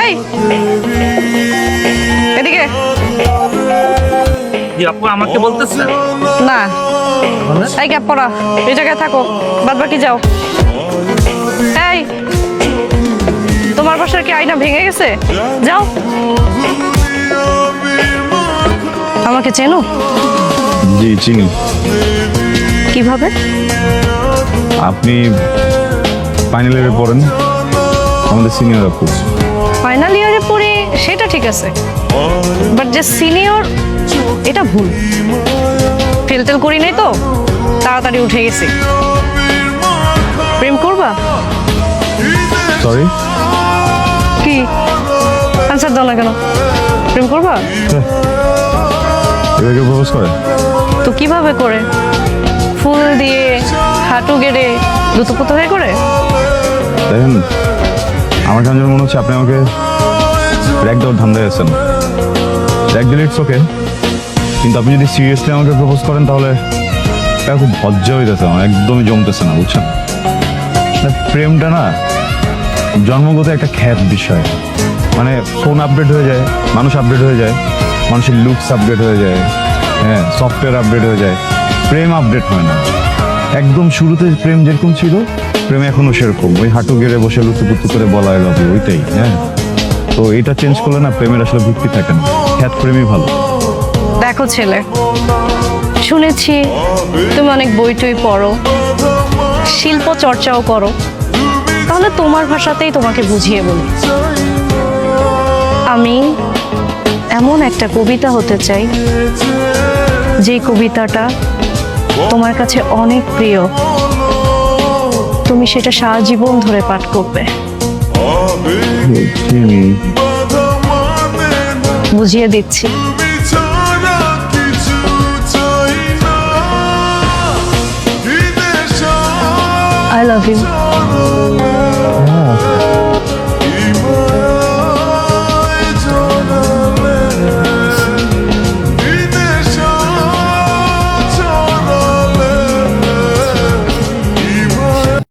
এই। এদিকে। আপু আমাকে না। এই ক্যাপ পরা এই জায়গায় থাকো। বাদ বাকি যাও। এই। তোমার বাসার কি আয়না ভেঙে গেছে? যাও। আমাকে চেনো? জি চিনি। কীভাবে? আপনি ফাইনাল ইয়ারে পড়েন। আমাদের সিনিয়র আপু ফাইনাল ইয়ারে পড়ি সেটা ঠিক আছে। বাট যে সিনিয়র এটা ভুল। ফেল টেল করি নাই তো তাড়াতাড়ি উঠে গেছি। প্রেম করবা? সরি কি? আনসার দাও না কেন? প্রেম করবা? প্রপোজ করে? তো কীভাবে করে? ফুল দিয়ে হাঁটু গেড়ে দুটোপুতো হয়ে করে? দেখেন আমার যেন মনে হচ্ছে আপনি আমাকে র্যাক দেওয়ার ধান্দায় আছেন। র্যাক দিলে ইটস ওকে কিন্তু আপনি যদি সিরিয়াসলি আমাকে প্রপোজ করেন তাহলে এটা খুব ভজ্জা হইতেছে আমার একদমই জমতেছে না বুঝছেন? না, প্রেমটা না জন্মগত একটা খ্যাত বিষয়। মানে ফোন আপডেট হয়ে যায় মানুষ আপডেট হয়ে যায় মানুষের লুকস আপডেট হয়ে যায় হ্যাঁ সফটওয়্যার আপডেট হয়ে যায় প্রেম আপডেট হয় না। একদম শুরুতে প্রেম যেরকম ছিল, প্রেম এখনও সেরকম। ওই হাঁটু গেড়ে বসে লুতুপুতু করে বলা এলো ওইটাই হ্যাঁ? তো এটা চেঞ্জ করলে না প্রেমের আসলে ভিত্তি থাকে না। খ্যাত প্রেমই ভালো। দেখো ছেলে, শুনেছি তুমি অনেক বই টই পড়ো, শিল্প চর্চাও করো। তাহলে তোমার ভাষাতেই তোমাকে বুঝিয়ে বলি। আমি এমন একটা কবিতা হতে চাই যে কবিতাটা তোমার কাছে অনেক প্রিয়। তুমি সেটা সারা জীবন ধরে পাঠ করবে। বুঝিয়ে দিচ্ছি। I love you